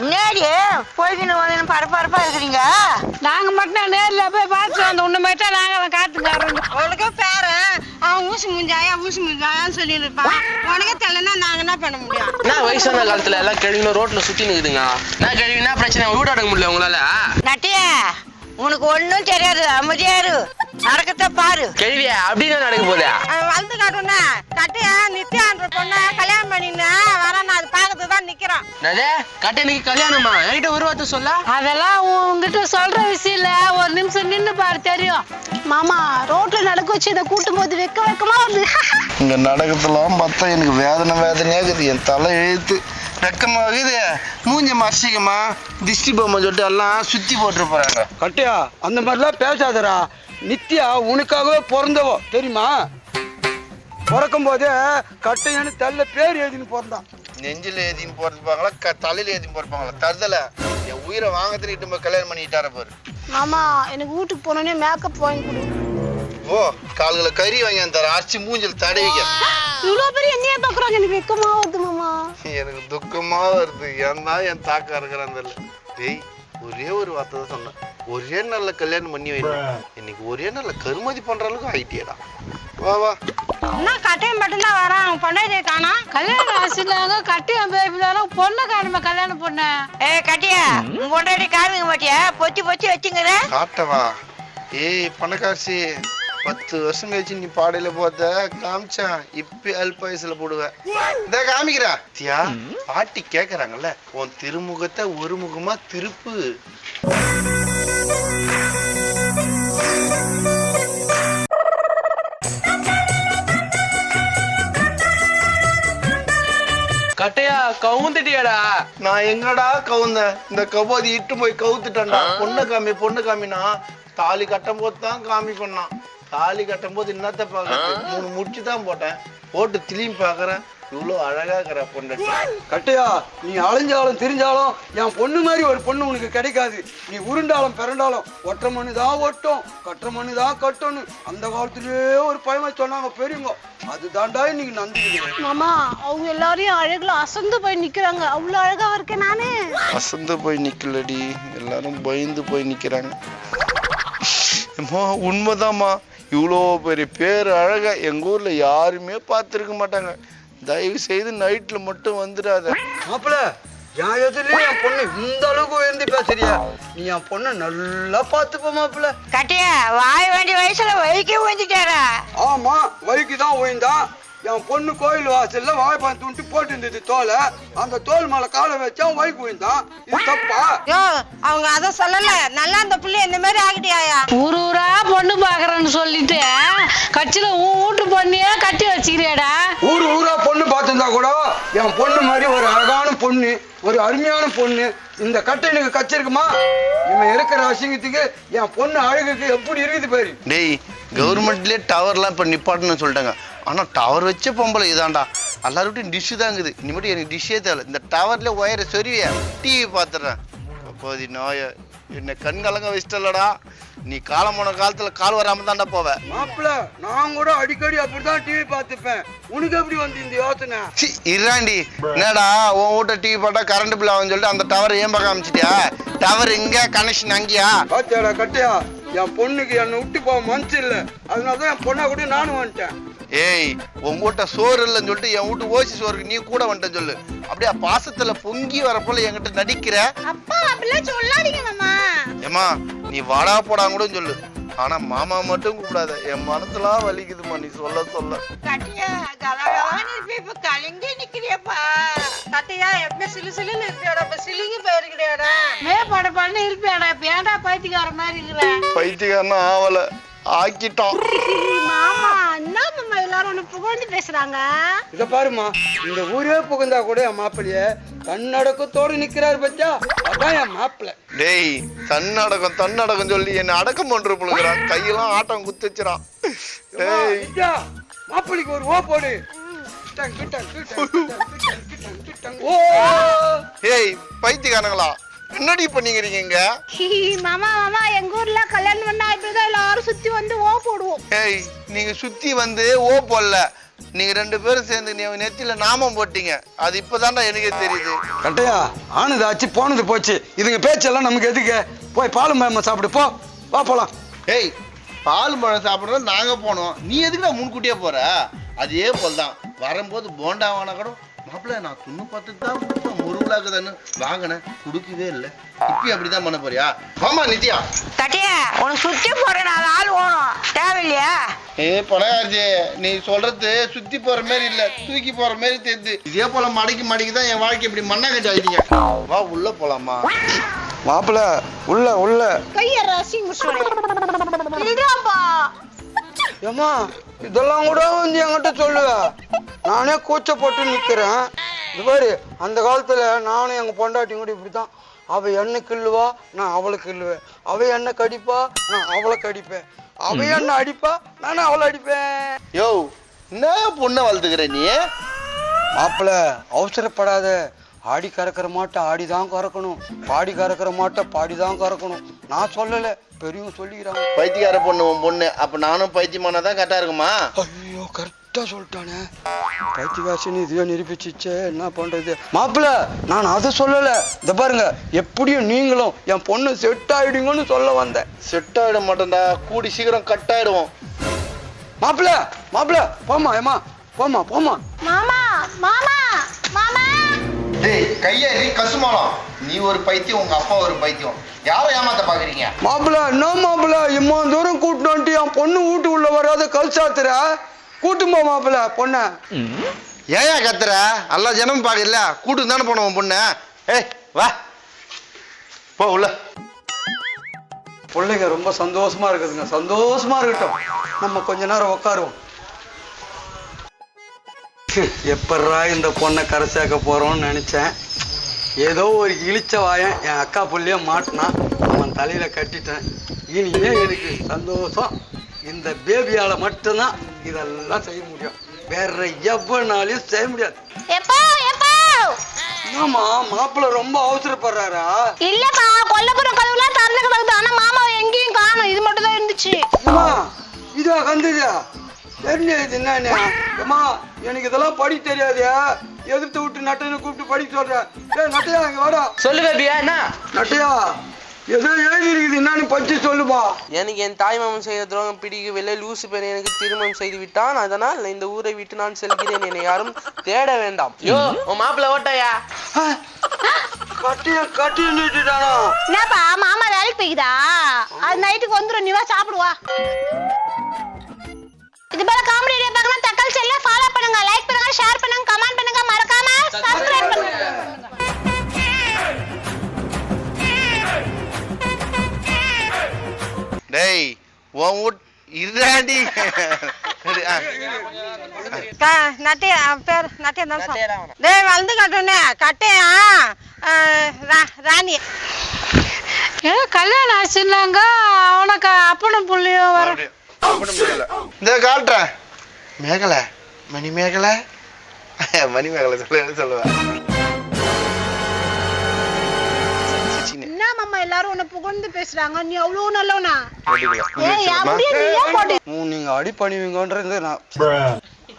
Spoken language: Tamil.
முன்னாடி போய்கின்னு வந்து பரபரப்பா இருக்கிறீங்க. நாங்க மட்டும் நேர்ல போய் பார்த்து வந்தோம். உன்னை மட்டும் நாங்க காத்துக்காரங்க அவளுக்கே பேரு. அவன் ஊசி முஞ்சாயா ஊசி முஞ்சாயான்னு சொல்லிட்டு இருப்பான் உனக்கே தெரியலன்னா நாங்க என்ன பண்ண முடியும்? என்ன வயசான காலத்துல எல்லாம் கிழவிங்க ரோட்ல சுத்தி நிக்குதுங்க கிழவி என்ன பிரச்சனை வீடு அடங்க முடியல உங்களால? நட்டிய. உனக்கு ஒண்ணும் தெரியாது அமைதியா இரு. நடக்கத்த பாரு. கேள்வியா? அப்படின்னு நடக்க போதா வளர்ந்து காட்டுனா கட்டியா நித்யான்ற பொண்ண கல்யாணம் பண்ணினா வர நான் அது பார்க்கறது தான் நிக்கிறான். என்னது? கட்டனுக்கு கல்யாணமா? என்கிட்ட ஒரு வார்த்தை சொல்ல. அதெல்லாம் உங்ககிட்ட சொல்ற விஷயம் இல்ல. ஒரு நிமிஷம் நின்னு பாரு தெரியும். மாமா ரோட்ல நடக்க வச்சு இதை கூட்டும் போது வெக்க வெக்கமா வருது. இங்க நடக்கிறதெல்லாம் பார்த்தா எனக்கு வேதனை வேதனையா இருக்குது. என் தலை எழுத்து. வெக்கமாகுது மூஞ்ச மசிக்கமா? திஷ்டி பொம்மை சொல்லிட்டு எல்லாம் சுத்தி போட்டு போறாங்க கட்டியா? அந்த மாதிரிலாம் பேசாதடா. நித்யா உனக்காகவே பிறந்தவோ. தெரியுமா? பிறக்கும் போதே கட்டையான்னு தெல்ல பேர் எழுதின்னு பிறந்தான். நெஞ்சில ஏதின்னு போறப்பாங்களா க தலையில ஏதின்னு போறப்பாங்களா தருதல. என் உயிரை இட்டு போய் கல்யாணம் பண்ணிட்டார பாரு. மாமா எனக்கு வீட்டுக்கு போனோடனே மேக்கப் வாங்கி கொடு. ஓ கால்களை கறி வாங்கி தர அரைச்சி மூஞ்சில் தடவிக்க. இவ்வளவு பேர் என்னைய பாக்குறாங்க எனக்கு வெக்கமா வருது மாமா. எனக்கு துக்கமா வருது. ஏன் தான் என் தாக்கா இருக்கிறான் தெரியல டேய் ஒரே ஒரு வார்த்தை தான் சொன்னேன். ஒரே நல்ல கல்யாணம் பண்ணி வைப்பேன் இன்னைக்கு ஒரே நல்ல கருமதி பண்ற அளவுக்கு ஆயிட்டியடா வா வா. என்ன கட்டையும் மட்டும்தான் வரான். அவன் பொண்டாட்டியை காணா கல்யாணம் ஆசிலாங்க கட்டியம் பேபிதாலும் பொண்ணு காணுமே கல்யாணம் பொண்ணு. ஏ கட்டியா? உன் பொண்டாட்டி காமிக்க மாட்டியா? பொத்தி பொத்தி வச்சுங்கிற. காட்டவா? ஏய் பணக்காசி. பத்து வருஷம் கழிச்சு நீ பாடையில போத்த காமிச்சான் இப்ப அல்ப வயசுல போடுவேன் இந்த காமிக்கிறா. தியா பாட்டி கேக்குறாங்கல்ல உன் திருமுகத்தை ஒரு முகமா திருப்பு. கட்டையா கவுந்துட்டியாடா. நான் எங்கடா கவுந்தேன்? இந்த கபோதி இட்டு போய் கவுத்துட்டேன்டா. பொண்ணு காமி பொண்ணு காமினா தாலி கட்டும் போது தான் காமி பண்ணான். தாலி கட்டும் போது என்னத்த பாக்குறது மூணு முடிச்சு தான் போட்டேன். போட்டு திரும்பி பாக்குறேன் இவ்வளோ அழகா இருக்கிற பொண்ணு கட்டையா நீ அலைஞ்சாலும் திரிஞ்சாலும் என் பொண்ணு மாதிரி ஒரு பொண்ணு உனக்கு கிடைக்காது. நீ உருண்டாலும் பிறண்டாலும் ஒற்றை மண்ணு தான் ஒட்டும் கட்டுற மண்ணு தான் கட்டணும் அந்த காலத்திலேயே ஒரு பழமை சொன்னாங்க பெரியவங்க. அது தாண்டா இன்னைக்கு நந்திக்குது மாமா அவங்க எல்லாரையும் அழகுல அசந்து போய் நிக்கிறாங்க. அவ்வளவு அழகா இருக்கேன் நானு. அசந்து போய் நிக்கலடி. எல்லாரும் பயந்து போய் நிக்கிறாங்க. அம்மா உண்மைதாம்மா. இவ்வளோ பெரிய பேர் அழகா எங்க ஊர்ல யாருமே பார்த்துருக்க மாட்டாங்க. தயவு செய்து நைட்ல மட்டும் வந்துடாத. மாப்பிள என் எதிரிலே என் பொண்ணு இந்த அளவுக்கு உயர்ந்து பேசுறியா? நீ என் பொண்ணை நல்லா பார்த்துப்ப மாப்பிள. கட்டியா வாய வேண்டிய வயசுல வயிக்கே வந்துட்டாரா ஆமா வலிக்கு தான் உயர்ந்தான். என் பொண்ணு கோயில் வாசல்ல வாழைப்பழம் துண்டு போட்டு இருந்தது தோலை. அந்த தோல் மேல காலை வச்சா வலிக்கு உயர்ந்தான் இது தப்பா? யோ அவங்க அதை சொல்லல. நல்லா அந்த புள்ளை இந்த மாதிரி ஆகிட்டியாயா? ஊர் ஊரா பொண்ணு பாக்குறேன்னு சொல்லிட்டு கட்சியில உன் வீட்டு பொண்ணையே கட்டி வச்சுக்கிறியாடா? ஊர் ஊரா பொண்ணு பார்த்திருந்தா கூட என் பொண்ணு மாதிரி ஒரு அழகான பொண்ணு ஒரு அருமையான பொண்ணு. இந்த கட்டை எனக்கு கச்சிருக்குமா? இவன் இருக்கிற அசிங்கத்துக்கு என் பொண்ணு அழகுக்கு எப்படி இருக்குது பாரு. டேய் கவர்மெண்ட்லேயே டவர்லாம் இப்போ நிப்பாட்டணும்னு சொல்லிட்டாங்க. ஆனால் டவர் வச்ச பொம்பளை இதான்டா. எல்லாருக்கிட்டையும் டிஷ்ஷு இருக்குது இனிமேட்டு எனக்கு டிஷ்ஷே தேவை இந்த டவர்ல ஒயரை சொருவிய? டிவி பார்த்துடுறேன். அப்போது நோய என்னை கண் கலங்க வச்சிட்டலடா நீ காலம் போன காலத்தில் கால் வராம தான்டா போவ. மாப்பிள நான் கூட அடிக்கடி அப்படிதான் டிவி பார்த்துப்பேன். உனக்கு எப்படி வந்து இந்த யோசனை? சி இறாண்டி என்னடா உன் வீட்டை டிவி பார்த்தா கரண்ட் பில் ஆகும்னு சொல்லிட்டு அந்த டவர் ஏன் பார்க்க காமிச்சிட்டியா? டவர் இங்க கனெக்ஷன் அங்கேயா? பாத்தியாடா கட்டையா. என் பொண்ணுக்கு என்னை விட்டு போக மனசு இல்லை. அதனால தான் என் பொண்ணை கூட நானும் வந்துட்டேன். ஏய் உன் வீட்டை சோறு இல்லைன்னு சொல்லிட்டு என் வீட்டு ஓசி சோறுக்கு நீ கூட வந்துட்டேன்னு சொல்லு. அப்படியே பாசத்துல பொங்கி வர போல என்கிட்ட நடிக்கிற. அப்பா அப்படிலாம் சொல்லாதீங்க மாமா. ஏமா நீ வாடா போடா கூட சொல்லு. ஆனா மாமா மட்டும் கூப்பிடாத. என் மனசுலாம் வலிக்குதுமா நீ சொல்ல சொல்ல. கட்டியா கலகலான்னு இருப்ப இப்ப கலங்கி நிக்கிறியப்பா. கட்டையா எப்படி சிலு சிலுன்னு இருப்பியாடா இப்ப சிலுங்கி போயிருக்கிறியாடா. மேப்பாடு பண்ணி இருப்பியாடா. இப்ப ஏன்டா பைத்தியக்கார மாதிரி இருக்கிற? பைத்தியக்காரனா ஆவல. ஆக்கிட்டோம் மாமா. எல்லாரும் ஒண்ணு புகழ்ந்து பேசுறாங்க. இத பாருமா இந்த ஊரே புகுந்தா கூட என் மாப்பிள்ளைய தன்னடக்கத்தோடு நிக்கிறாரு பச்சா அதான் என் மாப்பிள்ளை. டேய் தன்னடக்கம் தன்னடக்கம் சொல்லி என்ன அடக்கம் பண்ற புழுகிறான். கையெல்லாம் ஆட்டம் குத்துச்சுறான் டேய். ஐயா, மாப்பிள்ளைக்கு ஒரு ஓ போடு. ஏய் பைத்தியக்காரங்களா? என்னடி பண்ணிக்கிறீங்க? மாமா மாமா எங்க ஊர்ல கல்யாணம் பண்ணா இப்படிதான் எல்லாரும் சுத்தி வந்து ஓ போடுவோம். ஏய் நீங்க சுத்தி வந்து ஓ போடல. நீங்க ரெண்டு பேரும் சேர்ந்து நீ நெத்தியில நாமம் போட்டீங்க. அது இப்பதான்டா எனக்கே தெரியுது. கட்டையா ஆனது ஆச்சு போனது போச்சு. இதுங்க பேச்செல்லாம் நமக்கு எதுக்கு? போய் பாலும் பழமா சாப்பிடு போ. வா போலாம். ஏய் பால் பழம் சாப்பிட்றது நாங்க போனோம். நீ எதுக்குடா முன்கூட்டியே போற? அதே போல் தான் வரும்போது போண்டா வாங்கினா கூட மாப்பிள்ள நான் துண்ணு பார்த்துட்டு தான் முருகலாக்குதான்னு வாங்கினேன். கொடுக்கவே இல்லை. இப்பயும் அப்படிதான் பண்ண போறியா? ஆமா நித்யா. கட்டியா உனக்கு சுத்தி போற நாலு ஆள் ஓணும் தேவையில்லையா? ஏ பணக்காரஜி நீ சொல்றது சுத்தி போற மாதிரி இல்ல. தூக்கி போற மாதிரி தெரியுது. இதே போல மடக்கி மடக்கி தான் என் வாழ்க்கை இப்படி மண்ணா கட்டி ஆயிட்டீங்க வா உள்ள போலாமா மாப்பிள்ள உள்ள உள்ள. கைய இல்லப்பா ஏம்மா? இதெல்லாம் கூட வந்து என்கிட்ட சொல்லுவ. நானே கூச்சப்பட்டு நிக்கிறேன். இது பாரு அந்த காலத்துல நானும் எங்க பொண்டாட்டியும் கூட இப்படிதான் அவ என்ன கிள்ளுவா நான் அவளை கிள்ளுவேன். அவ என்ன கடிப்பா நான் அவளை கடிப்பேன். அவ என்ன அடிப்பா நானும் அவளை அடிப்பேன். யோ என்ன பொண்ணை வளர்த்துக்கிற நீ? மாப்பிள்ள அவசரப்படாத. ஆடி கறக்கிற மாட்டை ஆடி தான் கறக்கணும். பாடி கறக்கிற மாட்டை பாடி தான் கறக்கணும். நான் சொல்லலை பெரியவங்க சொல்லிக்கிறாங்க பைத்தியக்கார பொண்ணு உன் பொண்ணு. அப்ப நானும் பைத்தியமானா தான் கரெக்டா இருக்குமா? ஐயோ கரெக்டா சொல்லிட்டானே. பைத்தியகாசின்னு இதுவே நிரூபிச்சிச்சே என்ன பண்றது? மாப்பிள்ள நான் அதை சொல்லல. இந்த பாருங்க எப்படியும் நீங்களும் என் பொண்ணு செட் ஆயிடுங்கன்னு சொல்ல வந்தேன். செட் ஆயிட மாட்டேன்டா கூடி சீக்கிரம் கட் ஆயிடுவோம். மாப்பிள்ள மாப்பிள்ள போமா ஏமா போமா போமா மாமா மாமா மாமா. டேய் கையேறி கசுமாலம். நீ ஒரு பைத்தியம் உங்க அப்பா ஒரு பைத்தியம். யாரை ஏமாத்த பாக்குறீங்க? மாப்பிள்ள என்ன மாப்பிள்ள? இம்மா தூரம் கூட்டிட்டு வந்துட்டு என் பொண்ணு வீட்டு உள்ள வராத கல் சாத்துற கூட்டும் போ மாப்பிள்ள பொண்ணை. ஏயா கத்துற? எல்லா ஜனமும் பாக்கல. கூட்டு தானே போனோம் உன் பொண்ணு. ஏய் வா. போ உள்ள. பிள்ளைங்க ரொம்ப சந்தோஷமா இருக்குதுங்க. சந்தோஷமா இருக்கட்டும். நம்ம கொஞ்ச நேரம் உட்காருவோம் எப்பட்றா இந்த பொண்ணை கரை சேர்க்க போறோம்னு நினைச்சேன். ஏதோ ஒரு இழிச்ச வாயன் என் அக்கா புள்ளைய மாட்டினான் அவன் தலையில கட்டிட்டேன். இனிமே எனக்கு சந்தோஷம். இந்த பேபியால மட்டும்தான் இதெல்லாம் செய்ய முடியும். வேற எவ்வளோனாலையும் செய்ய முடியாது. எப்பா எப்பா? ஆமா மாப்பிள்ளை ரொம்ப அவசரப்படுறாரா? இல்லப்பா கொல்லப்புறம் கதவுலாம் திறந்து கிடக்குது ஆனா மாமாவை எங்கேயும் காணும். இது மட்டும் தான் இருந்துச்சு. அம்மா இதா கந்தது தெரிஞ்சது என்னன்னு. அம்மா எனக்கு இதெல்லாம் படி தெரியாது. எதிர்த்து விட்டு நட்டையை கூப்பிட்டு படிக்க சொல்றேன். ஏய் நட்டையா இங்க வாடா. சொல்லு பேபியா என்ன? நட்டையா ஏதோ எழுதி இருக்குது என்னன்னு படிச்சு சொல்லுப்பா. எனக்கு என் தாய் மாமன் செய்த துரோகம் பிடிக்கவில்லை லூசு பெண் எனக்கு திருமணம் செய்து விட்டான். அதனால் இந்த ஊரை விட்டு நான் செல்கிறேன் என்னை யாரும் தேட வேண்டாம். யோ உன் மாப்பிள்ள ஓட்டாயா? கட்டிய கட்டி நிட்டுட்டானா? என்னப்பா மாமா வேலைக்கு போய்க்குதா? அது நைட்டுக்கு வந்துடும் நீ வா சாப்பிடுவா வீட் இதாண்டி நட்டையா பேர் நட்டையா தான். டேய் வளர்ந்து கட்டையா ரா- ராணி ஏதோ கல்யாணம் ஆச்சுன்னாங்க அவனுக்கு அப்பனும் புள்ளியும் வர இந்த காட்டுறேன் மேகலை மணி மேகலை மணி மேகலை சொல்ல சொல்லுவேன் எல்லாரும் உன்னை புகழ்ந்து பேசுறாங்க நீ அவ்வளவு நல்லவனா போட்டுக்கலாம். ஏய் என் முடிய நீ ஏன் போட்டு நீங்க அடி பண்ணுவீங்கன்றது நான்